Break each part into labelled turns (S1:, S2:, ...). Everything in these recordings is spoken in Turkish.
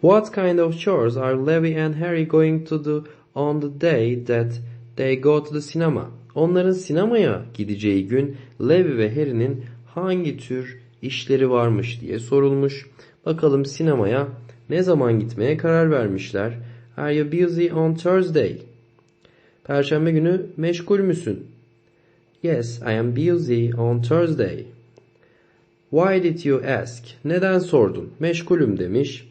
S1: What kind of chores are Levi and Harry going to do on the day that they go to the cinema? Onların sinemaya gideceği gün Levi ve Harry'nin hangi tür işleri varmış diye sorulmuş. Bakalım sinemaya ne zaman gitmeye karar vermişler? Are you busy on Thursday? Perşembe günü meşgul müsün? Yes, I am busy on Thursday. Why did you ask? Neden sordun? Meşgulüm demiş.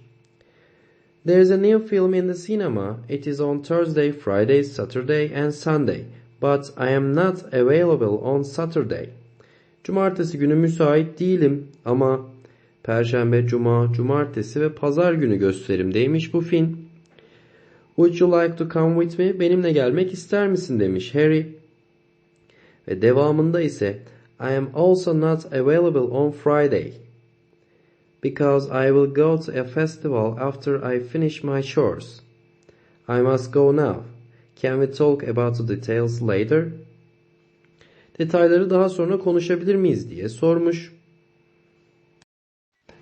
S1: There's a new film in the cinema. It is on Thursday, Friday, Saturday and Sunday. But I am not available on Saturday. Cumartesi günü müsait değilim ama Perşembe, Cuma, Cumartesi ve Pazar günü gösterimdeymiş bu film. Would you like to come with me? Benimle gelmek ister misin demiş Harry. Ve devamında ise I am also not available on Friday because I will go to a festival after I finish my chores. I must go now. Can we talk about the details later? Detayları daha sonra konuşabilir miyiz diye sormuş.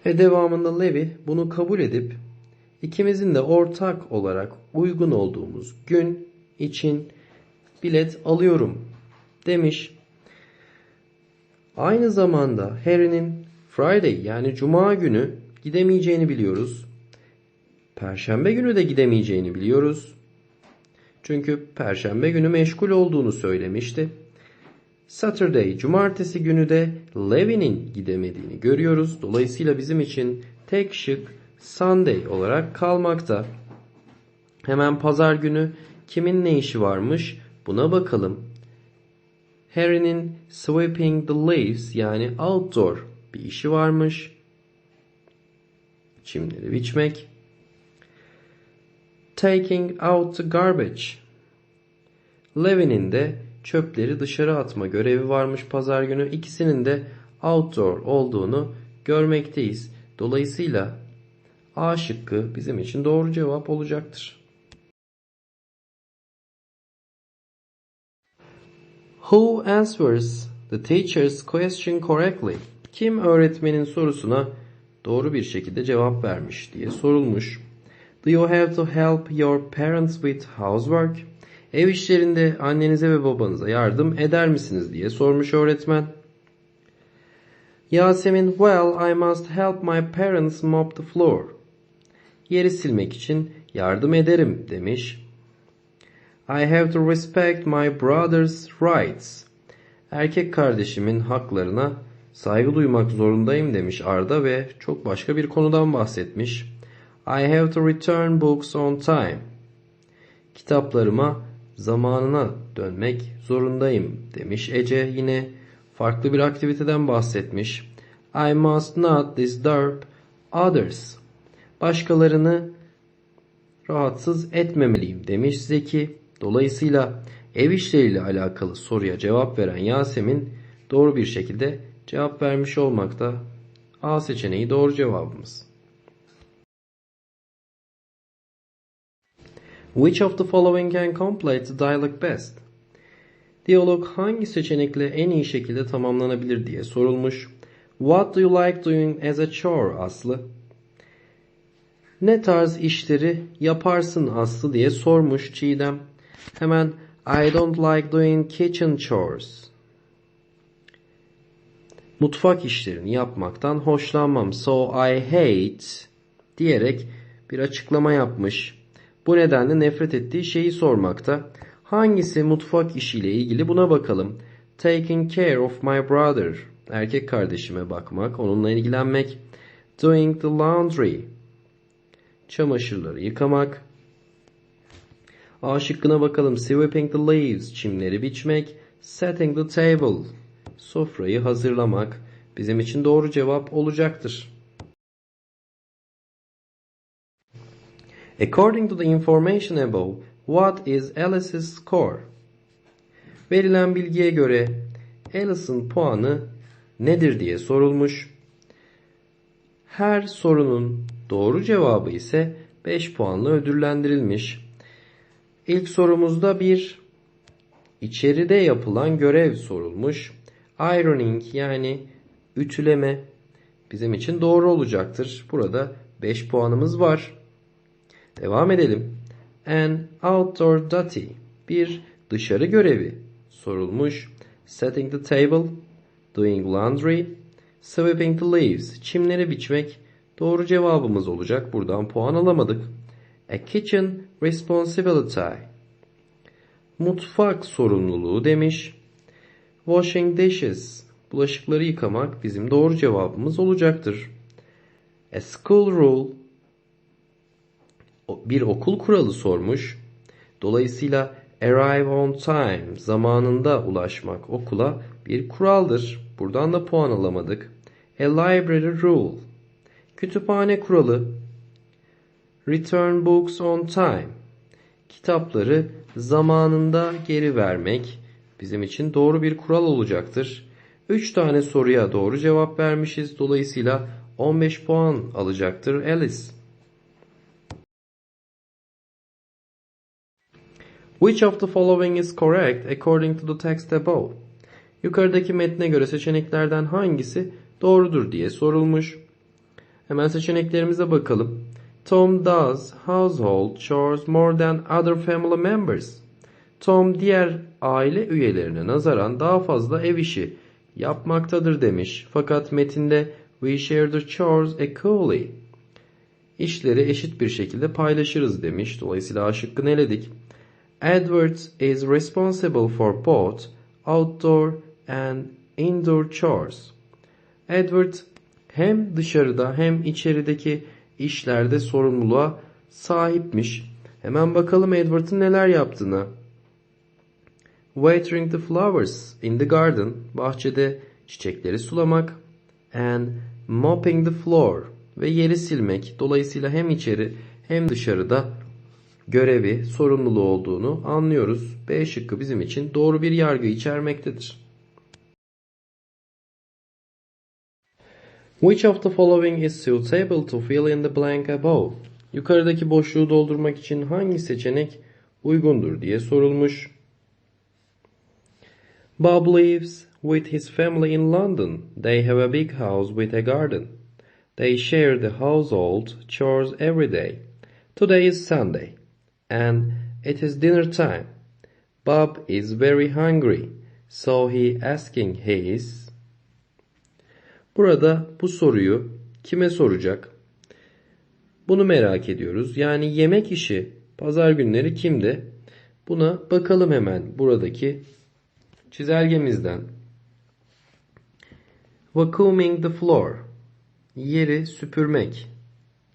S1: Ve devamında Levi bunu kabul edip ikimizin de ortak olarak uygun olduğumuz gün için bilet alıyorum demiş. Aynı zamanda Harry'nin Friday yani Cuma günü gidemeyeceğini biliyoruz. Perşembe günü de gidemeyeceğini biliyoruz. Çünkü Perşembe günü meşgul olduğunu söylemişti. Saturday, Cumartesi günü de Levi'nin gidemediğini görüyoruz. Dolayısıyla bizim için tek şık Sunday olarak kalmakta. Hemen pazar günü kimin ne işi varmış buna bakalım. Harry'nin sweeping the leaves yani outdoor bir işi varmış. Çimleri biçmek. Taking out the garbage. Levin'in de çöpleri dışarı atma görevi varmış pazar günü. İkisinin de outdoor olduğunu görmekteyiz. Dolayısıyla A şıkkı bizim için doğru cevap olacaktır. Who answers the teacher's question correctly? Kim öğretmenin sorusuna doğru bir şekilde cevap vermiş diye sorulmuş. Do you have to help your parents with housework? Ev işlerinde annenize ve babanıza yardım eder misiniz diye sormuş öğretmen. Yasemin, well, I must help my parents mop the floor. Yeri silmek için yardım ederim demiş. I have to respect my brother's rights. Erkek kardeşimin haklarına saygı duymak zorundayım demiş Arda ve çok başka bir konudan bahsetmiş. I have to return books on time. Kitaplarıma zamanına dönmek zorundayım demiş Ece yine farklı bir aktiviteden bahsetmiş. I must not disturb others. Başkalarını rahatsız etmemeliyim demiş Zeki. Dolayısıyla ev işleriyle alakalı soruya cevap veren Yasemin doğru bir şekilde cevap vermiş olmakta. A seçeneği doğru cevabımız. Which of the following can complete the dialogue best? Diyalog hangi seçenekle en iyi şekilde tamamlanabilir diye sorulmuş. What do you like doing as a chore Aslı? Ne tarz işleri yaparsın Aslı diye sormuş Çiğdem. Hemen I don't like doing kitchen chores. Mutfak işlerini yapmaktan hoşlanmam. So I hate diyerek bir açıklama yapmış. Bu nedenle nefret ettiği şeyi sormakta. Hangisi mutfak işiyle ilgili buna bakalım. Taking care of my brother. Erkek kardeşime bakmak, onunla ilgilenmek. Doing the laundry. Çamaşırları yıkamak. A şıkkına bakalım. Sweeping the leaves. Çimleri biçmek. Setting the table. Sofrayı hazırlamak. Bizim için doğru cevap olacaktır. According to the information above, what is Alice's score? Verilen bilgiye göre Alice'ın puanı nedir diye sorulmuş. Her sorunun doğru cevabı ise 5 puanla ödüllendirilmiş. İlk sorumuzda bir içeride yapılan görev sorulmuş. Ironing yani ütüleme bizim için doğru olacaktır. Burada 5 puanımız var. Devam edelim. An outdoor duty. Bir dışarı görevi sorulmuş. Setting the table, doing laundry, sweeping the leaves. Çimleri biçmek doğru cevabımız olacak. Buradan puan alamadık. A kitchen responsibility. Mutfak sorumluluğu demiş. Washing dishes. Bulaşıkları yıkamak bizim doğru cevabımız olacaktır. A school rule. Bir okul kuralı sormuş. Dolayısıyla arrive on time zamanında ulaşmak okula bir kuraldır. Buradan da puan alamadık. A library rule. Kütüphane kuralı. Return books on time. Kitapları zamanında geri vermek bizim için doğru bir kural olacaktır. 3 tane soruya doğru cevap vermişiz. Dolayısıyla 15 puan alacaktır Alice. Which of the following is correct according to the text above? Yukarıdaki metne göre seçeneklerden hangisi doğrudur diye sorulmuş. Hemen seçeneklerimize bakalım. Tom does household chores more than other family members. Tom diğer aile üyelerine nazaran daha fazla ev işi yapmaktadır demiş. Fakat metinde we share the chores equally. İşleri eşit bir şekilde paylaşırız demiş. Dolayısıyla A şıkkını eledik. Edward is responsible for both outdoor and indoor chores. Edward hem dışarıda hem içerideki işlerde sorumluluğa sahipmiş. Hemen bakalım Edward'ın neler yaptığını. Watering the flowers in the garden. Bahçede çiçekleri sulamak. And mopping the floor. Ve yeri silmek. Dolayısıyla hem içeri hem dışarıda görevi, sorumluluğu olduğunu anlıyoruz. B şıkkı bizim için doğru bir yargı içermektedir. Which of the following is suitable to fill in the blank above? Yukarıdaki boşluğu doldurmak için hangi seçenek uygundur diye sorulmuş. Bob lives with his family in London. They have a big house with a garden. They share the household chores every day. Today is Sunday and it is dinner time. Bob is very hungry, so he asking his Burada bu soruyu kime soracak? Bunu merak ediyoruz. Yani yemek işi pazar günleri kimde? Buna bakalım hemen buradaki çizelgemizden. Vacuuming the floor. Yeri süpürmek.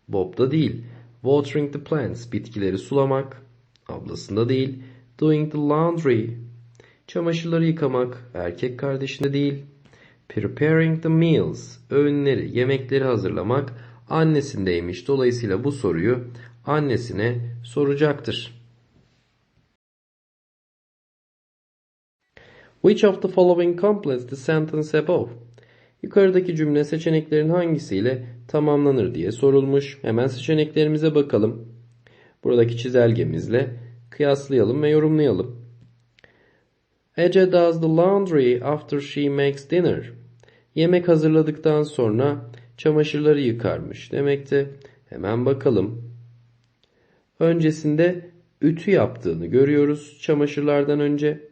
S1: Bob'da değil. Watering the plants. Bitkileri sulamak. Ablasında değil. Doing the laundry. Çamaşırları yıkamak. Erkek kardeşinde değil. Preparing the meals. Öğünleri, yemekleri hazırlamak annesindeymiş. Dolayısıyla bu soruyu annesine soracaktır. Which of the following completes the sentence above? Yukarıdaki cümle seçeneklerin hangisiyle tamamlanır diye sorulmuş. Hemen seçeneklerimize bakalım. Buradaki çizelgemizle kıyaslayalım ve yorumlayalım. Ece does the laundry after she makes dinner. Yemek hazırladıktan sonra çamaşırları yıkarmış demekte. Hemen bakalım. Öncesinde ütü yaptığını görüyoruz çamaşırlardan önce.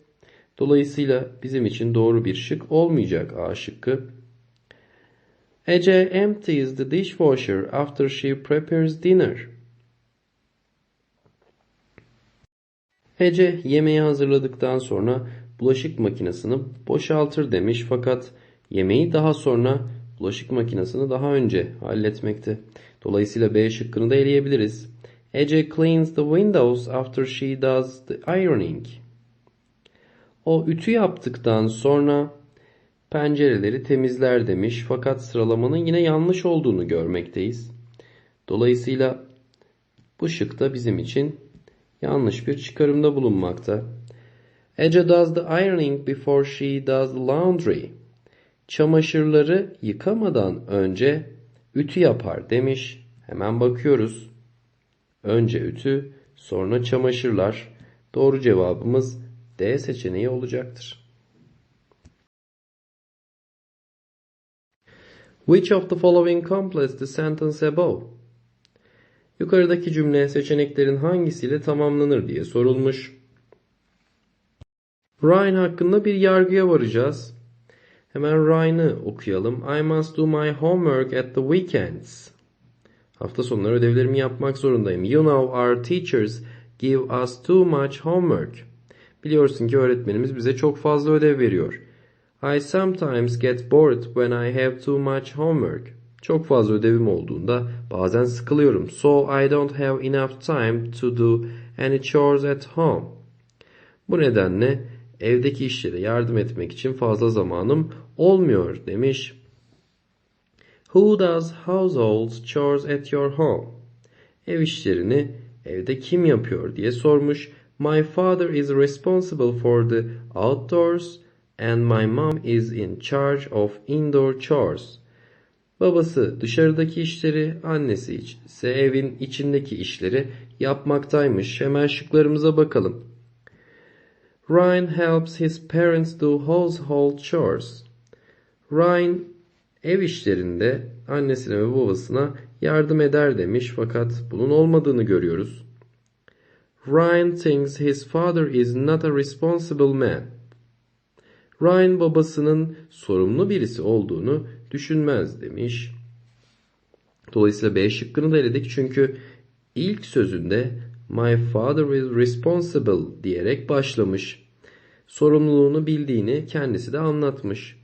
S1: Dolayısıyla bizim için doğru bir şık olmayacak A şıkkı. Ece empties the dishwasher after she prepares dinner. Ece yemeği hazırladıktan sonra bulaşık makinesini boşaltır demiş fakat yemeği daha sonra bulaşık makinesini daha önce halletmekte. Dolayısıyla B şıkkını da eleyebiliriz. Ece cleans the windows after she does the ironing. O ütü yaptıktan sonra pencereleri temizler demiş fakat sıralamanın yine yanlış olduğunu görmekteyiz. Dolayısıyla bu şık da bizim için yanlış bir çıkarımda bulunmakta. Ece does the ironing before she does the laundry. Çamaşırları yıkamadan önce ütü yapar demiş. Hemen bakıyoruz. Önce ütü, sonra çamaşırlar. Doğru cevabımız D seçeneği olacaktır. Which of the following completes the sentence above? Yukarıdaki cümle seçeneklerin hangisiyle tamamlanır diye sorulmuş. Ryan hakkında bir yargıya varacağız. Hemen Ryan'ı okuyalım. I must do my homework at the weekends. Hafta sonları ödevlerimi yapmak zorundayım. You know our teachers give us too much homework. Biliyorsun ki öğretmenimiz bize çok fazla ödev veriyor. I sometimes get bored when I have too much homework. Çok fazla ödevim olduğunda bazen sıkılıyorum. So I don't have enough time to do any chores at home. Bu nedenle evdeki işlere yardım etmek için fazla zamanım olmuyor demiş. Who does household chores at your home? Ev işlerini evde kim yapıyor diye sormuş. My father is responsible for the outdoors and my mom is in charge of indoor chores. Babası dışarıdaki işleri, annesi ise evin içindeki işleri yapmaktaymış. Hemen şıklarımıza bakalım. Ryan helps his parents do household chores. Ryan ev işlerinde annesine ve babasına yardım eder demiş fakat bunun olmadığını görüyoruz. Ryan thinks his father is not a responsible man. Ryan babasının sorumlu birisi olduğunu düşünmez demiş. Dolayısıyla B şıkkını da eledik çünkü ilk sözünde My father is responsible diyerek başlamış. Sorumluluğunu bildiğini kendisi de anlatmış.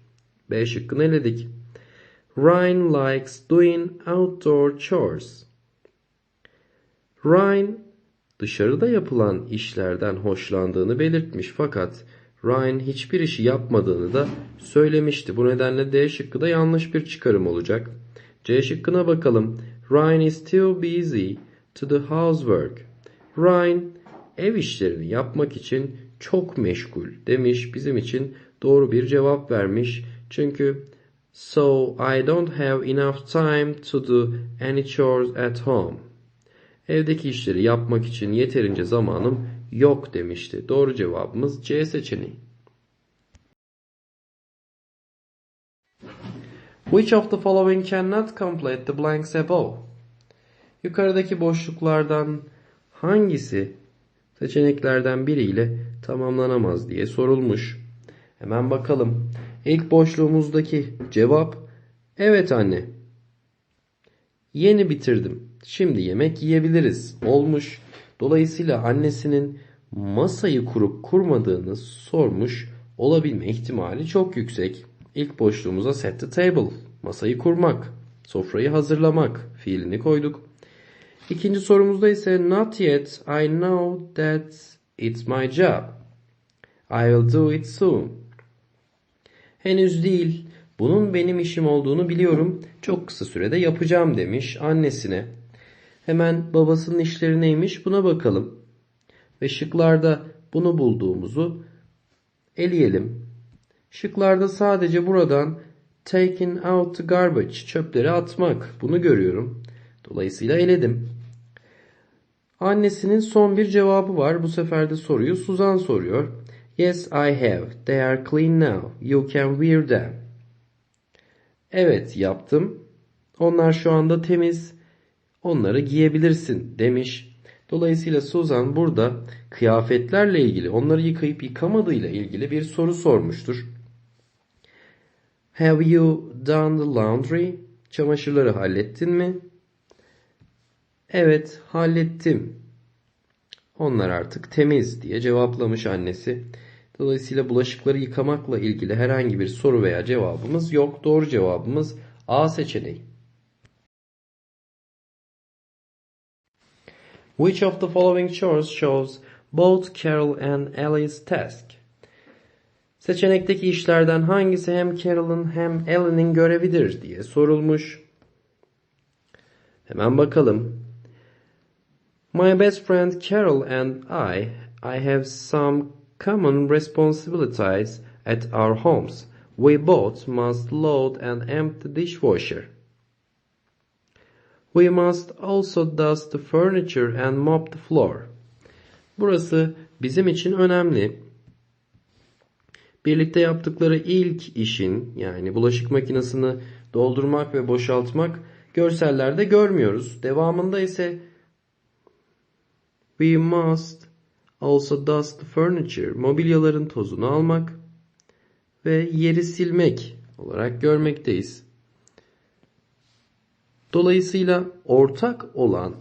S1: B şıkkını eledik. Ryan likes doing outdoor chores. Ryan dışarıda yapılan işlerden hoşlandığını belirtmiş fakat Ryan hiçbir işi yapmadığını da söylemişti. Bu nedenle D şıkkı da yanlış bir çıkarım olacak. C şıkkına bakalım. Ryan is too busy to do housework. Ryan ev işlerini yapmak için çok meşgul demiş. Bizim için doğru bir cevap vermiş. Çünkü So I don't have enough time to do any chores at home. Evdeki işleri yapmak için yeterince zamanım yok demişti. Doğru cevabımız C seçeneği. Which of the following cannot complete the blanks above? Yukarıdaki boşluklardan hangisi seçeneklerden biriyle tamamlanamaz diye sorulmuş. Hemen bakalım. İlk boşluğumuzdaki cevap evet anne. Yeni bitirdim. Şimdi yemek yiyebiliriz. Olmuş. Dolayısıyla annesinin masayı kurup kurmadığını sormuş olabilme ihtimali çok yüksek. İlk boşluğumuza set the table. Masayı kurmak. Sofrayı hazırlamak. Fiilini koyduk. İkinci sorumuzda ise not yet I know that it's my job. I will do it soon. Henüz değil. Bunun benim işim olduğunu biliyorum. Çok kısa sürede yapacağım demiş annesine. Hemen babasının işleri neymiş buna bakalım. Ve şıklarda bunu bulduğumuzu eleyelim. Şıklarda sadece buradan taking out the garbage çöpleri atmak bunu görüyorum. Dolayısıyla eledim. Annesinin son bir cevabı var. Bu sefer de soruyu Suzan soruyor. Yes, I have. They are clean now. You can wear them. Evet, yaptım. Onlar şu anda temiz. Onları giyebilirsin demiş. Dolayısıyla Suzan burada kıyafetlerle ilgili, onları yıkayıp yıkamadığıyla ilgili bir soru sormuştur. Have you done the laundry? Çamaşırları hallettin mi? Evet, hallettim. Onlar artık temiz diye cevaplamış annesi. Dolayısıyla bulaşıkları yıkamakla ilgili herhangi bir soru veya cevabımız yok. Doğru cevabımız A seçeneği. Which of the following chores shows both Carol and Ellie's task? Seçenekteki işlerden hangisi hem Carol'ın hem Ellie'nin görevidir diye sorulmuş. Hemen bakalım. My best friend Carol and I, I have some common responsibilities at our homes. We both must load and empty dishwasher. We must also dust the furniture and mop the floor. Burası bizim için önemli. Birlikte yaptıkları ilk işin yani bulaşık makinesini doldurmak ve boşaltmak görsellerde görmüyoruz. Devamında ise We must also dust the furniture. Mobilyaların tozunu almak ve yeri silmek olarak görmekteyiz. Dolayısıyla ortak olan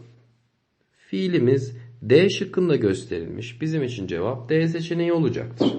S1: fiilimiz D şıkkında gösterilmiş. Bizim için cevap D seçeneği olacaktır.